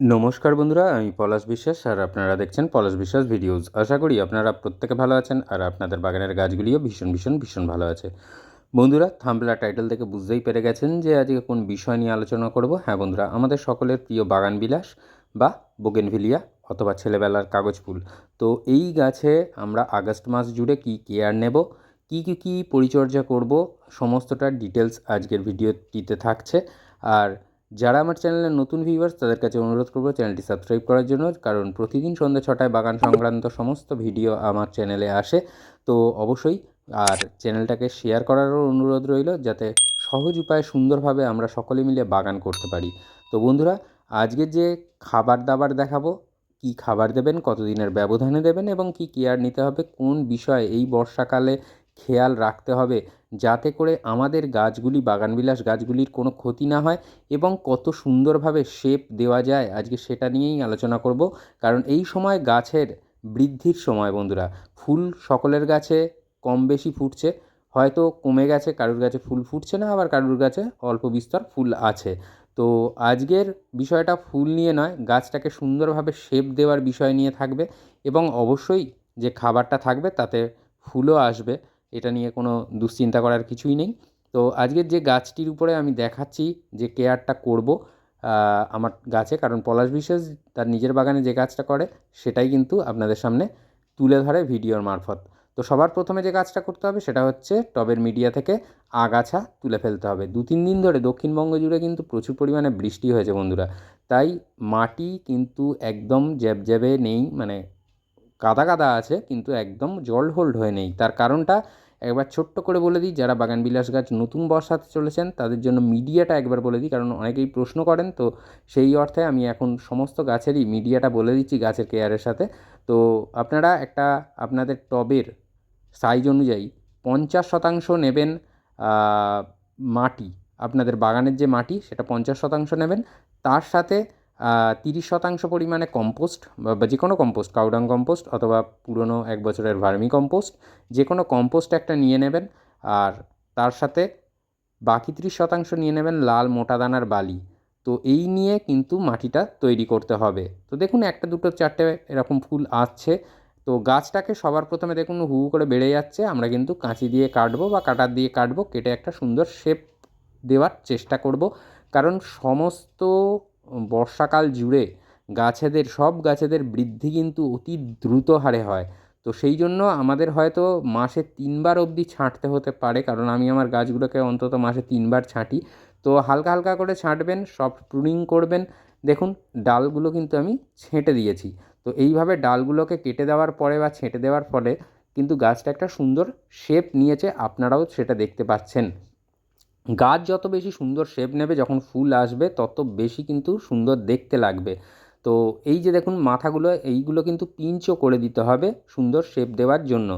নমস্কার বন্ধুরা, আমি পলাশ বিশ্বাস আর আপনারা দেখছেন পলাশ বিশ্বাস ভিডিওস। আশা করি আপনারা প্রত্যেকে ভালো আছেন আর আপনাদের বাগানের গাছগুলিও ভীষণ ভীষণ ভীষণ ভালো আছে। বন্ধুরা থাম্বলা টাইটেল থেকে বুঝতেই পেরে গেছেন যে আজকে কোন বিষয় নিয়ে আলোচনা করব। হ্যাঁ বন্ধুরা, আমাদের সকলের প্রিয় বাগান বিলাস বা বোগেনভিলিয়া অথবা ছেলেবেলার কাগজ ফুল। তো এই গাছে আমরা আগস্ট মাস জুড়ে কী কেয়ার নেব, কী কী কী পরিচর্যা করব, সমস্তটার ডিটেলস আজকের ভিডিওটিতে থাকছে। আর যারা আমার চ্যানেলে নতুন ভিউয়ার্স তাদের কাছে অনুরোধ করব চ্যানেলটি সাবস্ক্রাইব করার জন্য, কারণ প্রতিদিন সন্ধ্যা ছটায় বাগান সংক্রান্ত সমস্ত ভিডিও আমার চ্যানেলে আসে। তো অবশ্যই, আর চ্যানেলটাকে শেয়ার করারও অনুরোধ রইল, যাতে সহজ উপায়ে সুন্দরভাবে আমরা সকলে মিলে বাগান করতে পারি। তো বন্ধুরা, আজকে যে খাবার দাবার দেখাবো, কি খাবার দেবেন, কতদিনের ব্যবধানে দেবেন এবং কি কেয়ার নিতে হবে, কোন বিষয়ে এই বর্ষাকালে খেয়াল রাখতে হবে যাতে করে আমাদের গাছগুলি, বাগানবিলাস গাছগুলির কোনো ক্ষতি না হয় এবং কত সুন্দরভাবে শেপ দেওয়া যায়, আজকে সেটা নিয়েই আলোচনা করব। কারণ এই সময় গাছের বৃদ্ধির সময় বন্ধুরা, ফুল সকলের গাছে কম বেশি ফুটছে, হয়তো কমে গেছে, কারুর গাছে ফুল ফুটছে না, আবার কারুর গাছে অল্প বিস্তর ফুল আছে। তো আজকের বিষয়টা ফুল নিয়ে নয়, গাছটাকে সুন্দরভাবে শেপ দেওয়ার বিষয় নিয়ে থাকবে এবং অবশ্যই যে খাবারটা থাকবে তাতে ফুলও আসবে। এটা নিয়ে কোনো দুশ্চিন্তা করার কিছুই নেই। তো আজকের যে গাছটির উপরে আমি দেখাচ্ছি যে কেয়ারটা করব আমার গাছে, কারণ পলাশ বিশ্বাস তার নিজের বাগানে যে গাছটা করে, সেটাই কিন্তু আপনাদের সামনে তুলে ধরে ভিডিওর মারফত। তো সবার প্রথমে যে কাজটা করতে হবে, সেটা হচ্ছে টবের মিডিয়া থেকে আগাছা তুলে ফেলতে হবে। দু তিন দিন ধরে দক্ষিণবঙ্গ জুড়ে কিন্তু প্রচুর পরিমাণে বৃষ্টি হয়েছে বন্ধুরা। তাই মাটি কিন্তু একদম জ্যাবজ্যাবে নেই মানে কাদা কাদা আছে, কিন্তু একদম জল হোল্ড হয়ে নেই। তার কারণটা একবার ছোট্ট করে বলে দিই, যারা বাগান বিলাস গাছ নতুন বসাতে চলেছেন, তাদের জন্য মিডিয়াটা একবার বলে দিই, কারণ অনেকেই প্রশ্ন করেন, তো সেই অর্থে আমি এখন সমস্ত গাছেরই মিডিয়াটা বলে দিচ্ছি গাছের কেয়ারের সাথে। তো আপনারা একটা আপনাদের টবের সাইজ অনুযায়ী পঞ্চাশ শতাংশ নেবেন মাটি, আপনাদের বাগানের যে মাটি, সেটা পঞ্চাশ শতাংশ নেবেন, তার সাথে তিরিশ শতাংশ পরিমাণে কম্পোস্ট বা যে কোনো কম্পোস্ট কাউডাং কম্পোস্ট অথবা পুরনো এক বছরের ভার্মি কম্পোস্ট যে কোনো কম্পোস্ট একটা নিয়ে নেবেন আর তার সাথে বাকি ত্রিশ শতাংশ নিয়ে নেবেন লাল মোটা দানার বালি। তো এই নিয়ে কিন্তু মাটিটা তৈরি করতে হবে। তো দেখুন, একটা, দুটো, চারটে এরকম ফুল আসছে। তো গাছটাকে সবার প্রথমে দেখুন, হু করে বেড়ে যাচ্ছে। আমরা কিন্তু কাঁচি দিয়ে কাটবো বা কাটার দিয়ে কাটবো, কেটে একটা সুন্দর শেপ দেওয়ার চেষ্টা করব। কারণ সমস্ত বর্ষাকাল জুড়ে গাছেদের, সব গাছেদের বৃদ্ধি কিন্তু অতি দ্রুত হারে হয়। তো সেই জন্য আমাদের হয়তো মাসে তিনবার অবধি ছাঁটতে হতে পারে, কারণ আমি আমার গাছগুলোকে অন্তত মাসে তিনবার ছাঁটি। তো হালকা হালকা করে ছাঁটবেন, সব প্রুনিং করবেন। দেখুন, ডালগুলো কিন্তু আমি ছেঁটে দিয়েছি। তো এইভাবে ডালগুলোকে কেটে দেওয়ার পরে বা ছেঁটে দেওয়ার ফলে কিন্তু গাছটা একটা সুন্দর শেপ নিয়েছে। আপনারাও সেটা দেখতে পাচ্ছেন। গাছ যত বেশি সুন্দর শেপ নেবে, যখন ফুল আসবে, তত বেশি কিন্তু সুন্দর দেখতে লাগবে। তো এই যে দেখুন মাথাগুলো, এইগুলো কিন্তু পিঞ্চও করে দিতে হবে সুন্দর শেপ দেওয়ার জন্য।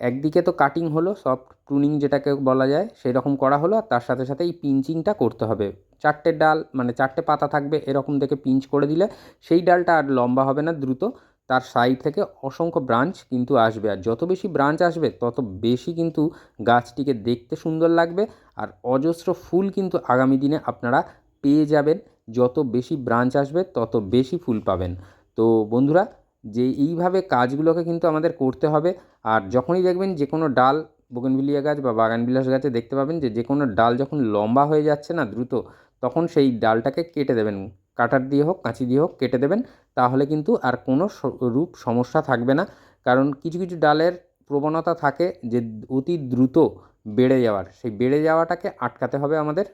একদিকে তো কাটিং হলো সফট প্রুনিং যেটাকে বলা যায় সেই রকম করা হলো, আর তার সাথে সাথে এই পিঞ্চিংটা করতে হবে। চারটে ডাল মানে চারটে পাতা থাকবে এরকম দেখে পিঞ্চ করে দিলে, সেই ডালটা আর লম্বা হবে না দ্রুত। তার সাইড থেকে অসংখ্য ব্রাঞ্চ কিন্তু আসবে। আর যত বেশি ব্রাঞ্চ আসবে, তত বেশি কিন্তু গাছটিকে দেখতে সুন্দর লাগবে। আর অজস্র ফুল কিন্তু আগামী দিনে আপনারা পেয়ে যাবেন। যত বেশি ব্রাঞ্চ আসবে, তত বেশি ফুল পাবেন। তো বন্ধুরা, যে এইভাবে কাজগুলোকে কিন্তু আমাদের করতে হবে। আর যখনই দেখবেন যে কোনো ডাল, বোগেনভিলিয়া গাছ বা বাগানবিলাস গাছে দেখতে পাবেন যে যে কোনো ডাল যখন লম্বা হয়ে যাচ্ছে না দ্রুত, তখন সেই ডালটাকে কেটে দেবেন। কাটার দিয়ে হোক, কাঁচি দিয়ে হোক, কেটে দেবেন। তাহলে কিন্তু আর কোনো রূপ সমস্যা থাকবে না। কারণ কিছু কিছু ডালের প্রবণতা থাকে যে অতি দ্রুত বেড়ে যাওয়ার। সেই বেড়ে যাওয়াটাকে আটকাতে হবে আমাদের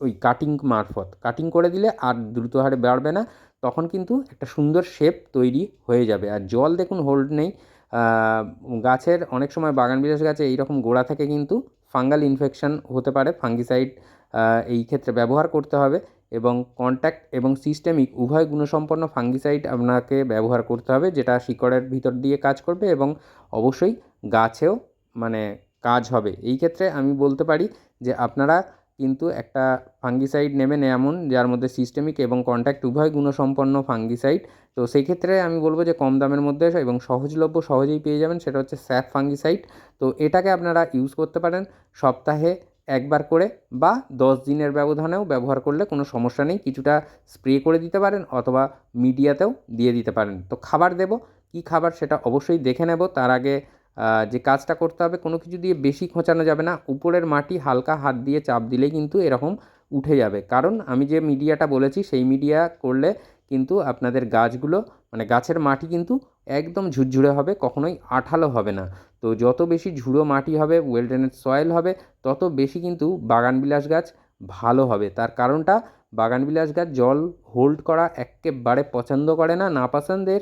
ওই কাটিং মারফত। কাটিং করে দিলে আর দ্রুত হারে বাড়বে না। তখন কিন্তু একটা সুন্দর শেপ তৈরি হয়ে যাবে। আর জল দেখুন হোল্ড নেই। গাছের অনেক সময় বাগান বিলাস গাছে এইরকম গোড়া থেকে কিন্তু ফাঙ্গাল ইনফেকশান হতে পারে ফাঙ্গিসাইড এই ক্ষেত্রে ব্যবহার করতে হবে। এবং কন্ট্যাক্ট এবং সিস্টেমিক উভয় গুণসম্পন্ন ফাঙ্গিসাইড আপনাকে ব্যবহার করতে হবে, যেটা শিকড়ের ভিতর দিয়ে কাজ করবে এবং অবশ্যই গাছেও মানে কাজ হবে। এই ক্ষেত্রে আমি বলতে পারি যে আপনারা কিন্তু একটা ফাঙ্গিসাইড নেবেন এমন, যার মধ্যে সিস্টেমিক এবং কন্ট্যাক্ট উভয় গুণসম্পন্ন ফাঙ্গিসাইড তো সেই ক্ষেত্রে আমি বলব যে কম দামের মধ্যে এবং সহজলভ্য সহজেই পেয়ে যাবেন, সেটা হচ্ছে স্যাপ ফাঙ্গিসাইড তো এটাকে আপনারা ইউজ করতে পারেন সপ্তাহে একবার করে বা দশ দিনের ব্যবধানেও ব্যবহার করলে কোনো সমস্যা নেই। কিছুটা স্প্রে করে দিতে পারেন অথবা মিডিয়াতেও দিয়ে দিতে পারেন। তো খাবার দেবো, কী খাবার সেটা অবশ্যই দেখে নেব। তার আগে যে কাজটা করতে হবে, কোনো কিছু দিয়ে বেশি খোঁচানো যাবে না। উপরের মাটি হালকা হাত দিয়ে চাপ দিলেই কিন্তু এরকম উঠে যাবে। কারণ আমি যে মিডিয়াটা বলেছি, সেই মিডিয়া করলে কিন্তু আপনাদের গাছগুলো মানে গাছের মাটি কিন্তু একদম ঝুরঝুরে হবে, কখনোই আঠালো হবে না। তো যত বেশি ঝুড়ো মাটি হবে ওয়েল ড্রেনেজ সয়েল হবে, তত বেশি কিন্তু বাগানবিলাস গাছ ভালো হবে। তার কারণটা, বাগানবিলাস গাছ জল হোল্ড করা একেবারে পছন্দ করে না না পছন্দের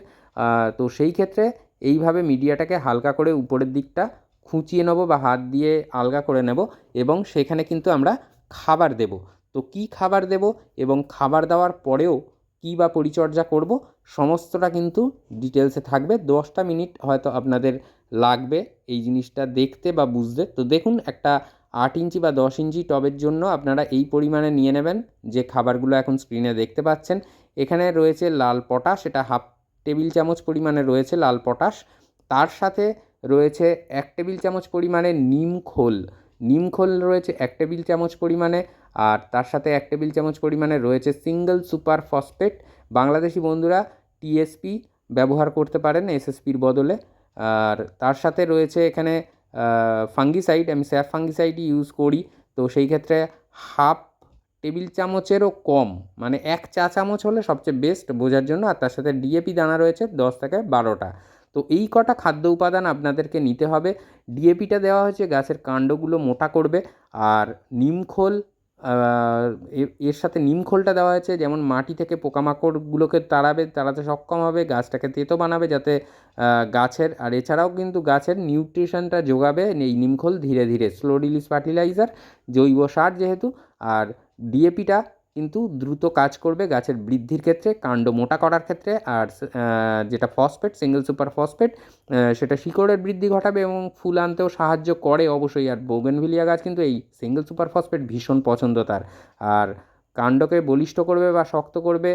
তো সেই ক্ষেত্রে এইভাবে মিডিয়াটাকে হালকা করে উপরের দিকটা খুঁচিয়ে নেব বা হাত দিয়ে আলগা করে নেব এবং সেখানে কিন্তু আমরা খাবার দেব। তো কী খাবার দেব এবং খাবার দেওয়ার পরেও কী বা পরিচর্যা করব, সমস্তটা কিন্তু ডিটেলসে থাকবে। দশটা মিনিট হয়তো আপনাদের লাগবে এই জিনিসটা দেখতে বা বুঝতে। তো দেখুন, একটা আট ইঞ্চি বা দশ ইঞ্চি টবের জন্য আপনারা এই পরিমাণে নিয়ে নেবেন। যে খাবারগুলো এখন স্ক্রিনে দেখতে পাচ্ছেন, এখানে রয়েছে লাল পটাশ, এটা হাফ টেবিল চামচ পরিমাণে রয়েছে লাল পটাশ। তার সাথে রয়েছে এক টেবিল চামচ পরিমাণে নিম খোল। নিম খোল রয়েছে এক টেবিল চামচ পরিমাণে, আর তার সাথে এক টেবিল চামচ পরিমাণে রয়েছে সিঙ্গেল সুপার ফসফেট বাংলাদেশি বন্ধুরা টিএসপি ব্যবহার করতে পারেন এসএসপির বদলে। আর তার সাথে রয়েছে এখানে ফাঙ্গিসাইড আমি স্যাফ ফাঙ্গিসাইডই ইউজ করি। তো সেই ক্ষেত্রে হাফ টেবিল চামচেরও কম মানে এক চা চামচ হলে সবচেয়ে বেস্ট বোঝার জন্য। আর তার সাথে ডিএপি দানা রয়েছে দশ থেকে বারোটা। তো এই কটা খাদ্য উপাদান আপনাদেরকে নিতে হবে। ডিএপিটা দেওয়া হয়েছে গাছের কাণ্ডগুলো মোটা করবে। আর নিমখোল এর সাথে নিমখোলটা দেওয়া হয়েছে, যেমন মাটি থেকে পোকামাকড়গুলোকে তাড়াবে, তাড়াতে সক্ষম হবে, গাছটাকে তেতো বানাবে যাতে গাছের, আর এছাড়াও কিন্তু গাছের নিউট্রিশনটা যোগাবে, এই নিমখোল ধীরে ধীরে, স্লো রিলিজ ফার্টিলাইজার, জৈব সার যেহেতু, আর ডিএপিটা কিন্তু দ্রুত কাজ করবে গাছের বৃদ্ধির ক্ষেত্রে, কাণ্ড মোটা করার ক্ষেত্রে, আর যেটা ফসফেট সিঙ্গেল সুপার ফসফেট সেটা শিকড়ের বৃদ্ধি ঘটাবে এবং ফুল আনতেও সাহায্য করে অবশ্যই। আর বোগেনভিলিয়া গাছ কিন্তু এই সিঙ্গেল সুপার ফসফেট ভীষণ পছন্দ তার। আর কাণ্ডকে বলিষ্ঠ করবে বা শক্ত করবে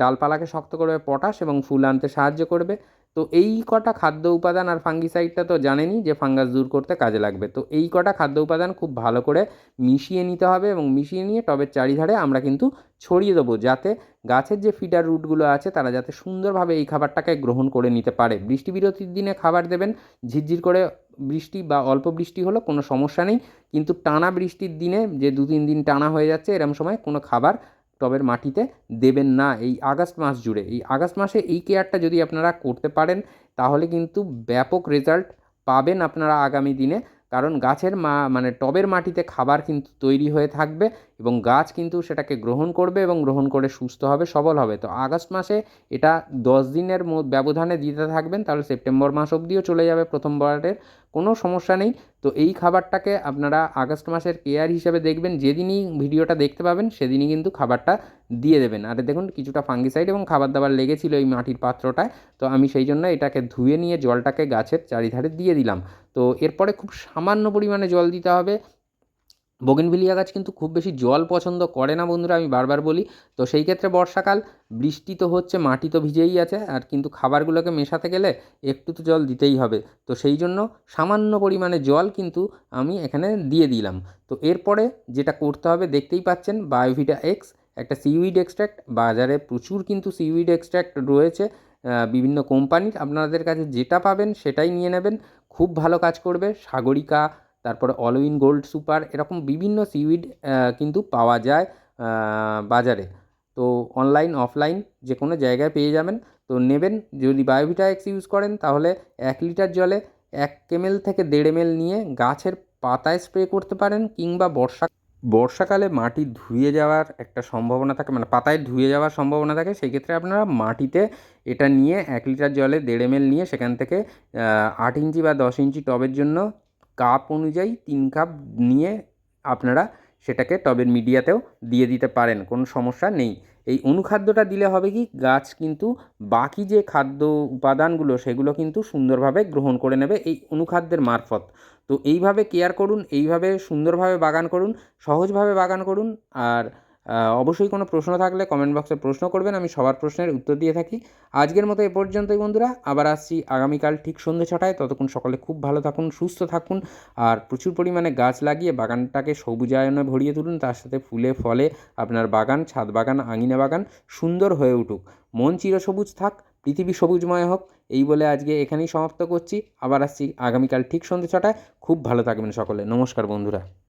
ডালপালাকে শক্ত করবে, পটাশ এবং ফুল আনতে সাহায্য করবে। তো এই কটা খাদ্য উপাদান আর ফাঙ্গিসাইডটা তো জানেনই যে ফাঙ্গাস দূর করতে কাজে লাগবে। তো এই কটা খাদ্য উপাদান খুব ভালো করে মিশিয়ে নিতে হবে এবং মিশিয়ে নিয়ে টবের চারিধারে আমরা কিন্তু ছড়িয়ে দেবো যাতে গাছের যে ফিডার রুটগুলো আছে তারা যাতে সুন্দরভাবে এই খাবারটাকে গ্রহণ করে নিতে পারে। বৃষ্টি বিরতির দিনে খাবার দেবেন, ঝিরঝির করে বৃষ্টি বা অল্প বৃষ্টি হলো কোনো সমস্যা নেই, কিন্তু টানা বৃষ্টির দিনে যে দু তিন দিন টানা হয়ে যাচ্ছে এরম সময় কোনো খাবার টবের মাটিতে দেবেন না এই আগস্ট মাস জুড়ে। এই আগস্ট মাসে এই কেয়ারটা যদি আপনারা করতে পারেন, তাহলে কিন্তু ব্যাপক রেজাল্ট পাবেন আপনারা আগামী দিনে। কারণ গাছের মা মানে টবের মাটিতে খাবার কিন্তু তৈরি হয়ে থাকবে এবং গাছ কিন্তু সেটাকে গ্রহণ করবে এবং গ্রহণ করে সুস্থ হবে, সবল হবে। তো আগস্ট মাসে এটা দশ দিনের ব্যবধানে দিতে থাকবেন, তাহলে সেপ্টেম্বর মাস অবধিও চলে যাবে প্রথমবারের, কোনো সমস্যা নেই। তো এই খাবারটাকে আপনারা আগস্ট মাসের কেয়ার হিসেবে দেখবেন, যেদিনই ভিডিওটা দেখতে পাবেন, সেদিনই কিন্তু খাবারটা দিয়ে দেবেন। আর দেখুন, কিছুটা ফাঙ্গিসাইড এবং খাবার দাবার লেগেছিল এই মাটির পাত্রটায়, তো আমি সেই জন্য এটাকে ধুয়ে নিয়ে জলটাকে গাছের চারিধারে দিয়ে দিলাম। তো এরপরে খুব সামান্য পরিমাণে জল দিতে হবে। বোগেনভিলিয়া গাছ কিন্তু খুব বেশি জল পছন্দ করে না বন্ধুরা, আমি বারবার বলি। তো সেই ক্ষেত্রে বর্ষাকাল, বৃষ্টি তো হচ্ছে, মাটি তো ভিজেই আছে, আর কিন্তু খাবারগুলোকে মেশাতে গেলে একটু তো জল দিতেই হবে। তো সেই জন্য সামান্য পরিমাণে জল কিন্তু আমি এখানে দিয়ে দিলাম। তো এরপরে যেটা করতে হবে, দেখতেই পাচ্ছেন, বায়োভিটা এক্স, একটা সিউইড এক্সট্র্যাক্ট বাজারে প্রচুর কিন্তু সিউইড এক্সট্র্যাক্ট রয়েছে বিভিন্ন কোম্পানির। আপনাদের কাছে যেটা পাবেন সেটাই নিয়ে নেবেন। খুব ভালো কাজ করবে। সাগরিকা, তারপরে অলউইন গোল্ড সুপার এরকম বিভিন্ন সিউইড কিন্তু পাওয়া যায় বাজারে। তো অনলাইন অফলাইন যে কোনো জায়গায় পেয়ে যাবেন। তো নেবেন, যদি বায়োভিটা এক্স ইউজ করেন, তাহলে এক লিটার জলে এক কেমেল থেকে দেড় এমএল নিয়ে গাছের পাতায় স্প্রে করতে পারেন কিংবা বর্ষা বর্ষাকালে মাটি ধুয়ে যাওয়ার একটা সম্ভাবনা থাকে মানে পাতায় ধুয়ে যাওয়ার সম্ভাবনা থাকে, সেই ক্ষেত্রে আপনারা মাটিতে এটা নিয়ে এক লিটার জলে দেড় এমএল নিয়ে সেখান থেকে আট ইঞ্চি বা দশ ইঞ্চি টবের জন্য কাপ অনুযায়ী তিন কাপ নিয়ে আপনারা সেটাকে টবের মিডিয়াতেও দিয়ে দিতে পারেন, কোনো সমস্যা নেই। এই অনুখাদ্যটা দিলে হবে কি, গাছ কিন্তু বাকি যে খাদ্য উপাদানগুলো সেগুলো কিন্তু সুন্দরভাবে গ্রহণ করে নেবে এই অনুখাদ্যের মারফত। তো এইভাবে কেয়ার করুন, এইভাবে সুন্দরভাবে বাগান করুন, সহজভাবে বাগান করুন, আর অবশ্যই কোনো প্রশ্ন থাকলে কমেন্ট বক্সে প্রশ্ন করবেন, আমি সবার প্রশ্নের উত্তর দিয়ে থাকি। আজকের মতো এ পর্যন্তই বন্ধুরা, আবার আসছি আগামীকাল ঠিক সন্ধ্যে ছটায়। ততক্ষণ সকলে খুব ভালো থাকুন, সুস্থ থাকুন, আর প্রচুর পরিমাণে গাছ লাগিয়ে বাগানটাকে সবুজায়নে ভরিয়ে তুলুন, তার সাথে ফুলে, ফলে আপনার বাগান, ছাদ বাগান, আঙিনা বাগান সুন্দর হয়ে উঠুক। মন চিরসবুজ থাক, পৃথিবী সবুজময় হোক, এই বলে আজকে এখানেই সমাপ্ত করছি। আবার আসছি আগামীকাল ঠিক সন্ধ্যে ছটায়। খুব ভালো থাকবেন সকলে। নমস্কার বন্ধুরা।